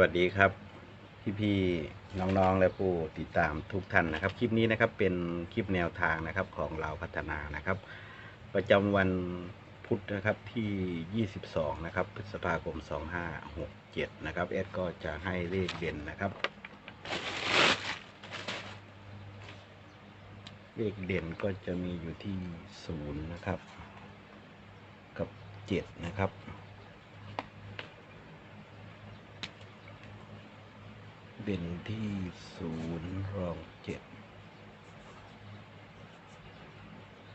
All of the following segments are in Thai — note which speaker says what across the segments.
Speaker 1: วัสดีครับพี่พี่ๆน้องๆและผู้ติดตามทุกท่านนะครับ คลิปนี้นะครับเป็นคลิปแนวทางนะครับของเราพัฒนานะครับ ประจำวันพุธนะครับที่ 22 นะครับพฤษภาคม 2567 นะครับแอดก็จะให้เลขเด่นนะครับ เลขเด่นก็จะมีอยู่ที่ 0 นะครับ กับ 7 นะครับ เด่นที่ศูนย์รองเจ็ด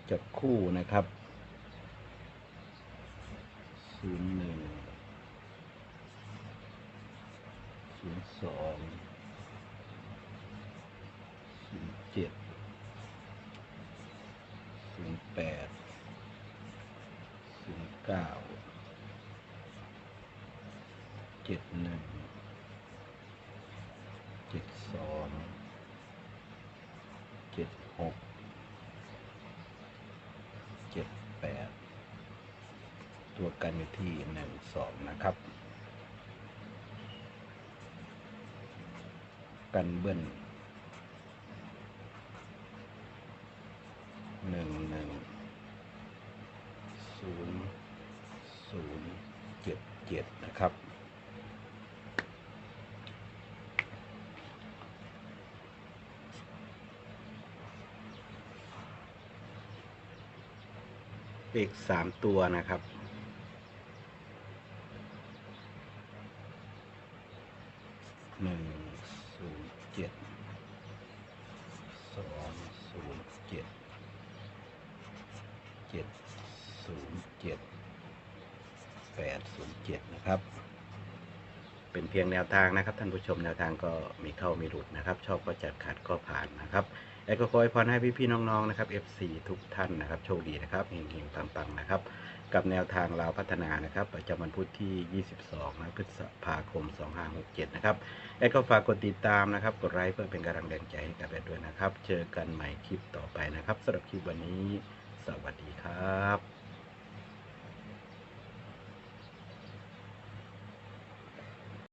Speaker 1: จับคู่นะครับศูนย์หนึ่งศูนย์สองศูนย์เจ็ดศูนย์แปดศูนย์เก้าเจ็ดหนึ่ง เจ็ดสองเจ็ดหกเจ็ดแปดตัวกันอยู่ที่หนึ่งสองนะครับ กันเบิ้ลหนึ่งหนึ่งศูนย์ศูนย์เจ็ดเจ็ดนะครับ เลขสามตัวนะครับ หนึ่งศูนย์เจ็ด สองศูนย์เจ็ด เจ็ดศูนย์เจ็ด แปดศูนย์เจ็ดนะครับ เป็นเพียงแนวทางนะครับ ท่านผู้ชมแนวทางก็มีเข้ามีหลุดนะครับ ชอบก็จัดขัดก็ผ่านนะครับ แล้วก็ขอให้พรให้พี่ๆน้องๆนะครับ FC ทุกท่านนะครับโชคดีนะครับเฮงๆปังๆนะครับ กับแนวทางลาวพัฒนานะครับประจำวันพุธที่ 22นะพฤษภาคม 2567 นะครับ แล้วก็ฝากกดติดตามนะครับ กดไลค์เพื่อเป็นกำลังแรงใจให้กับแอดด้วยนะครับ เจอกันใหม่คลิปต่อไปนะครับสำหรับคลิปวันนี้ สวัสดีครับ